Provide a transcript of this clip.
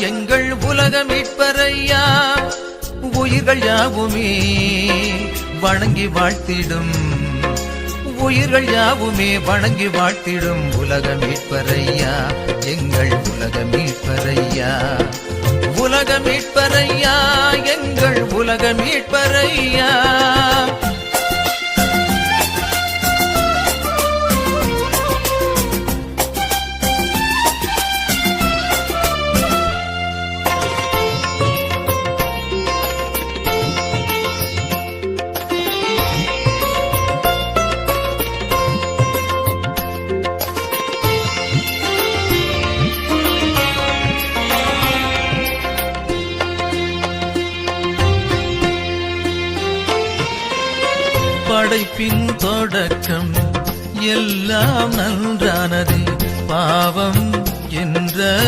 எங்கள் உலக மீட்பரையா உயிர்கள் யாவுமே வணங்கி வாழ்த்திடும். உயிர்கள் யாவுமே வணங்கி வாழ்த்திடும். உலக மீட்பரையா எங்கள் உலக மீட்பரையா உலக மீட்பரையா எங்கள் உலக மீட்பரையா படைப்பின் தொடக்கம் எல்லாம் நன்றானது. பாவம் என்ற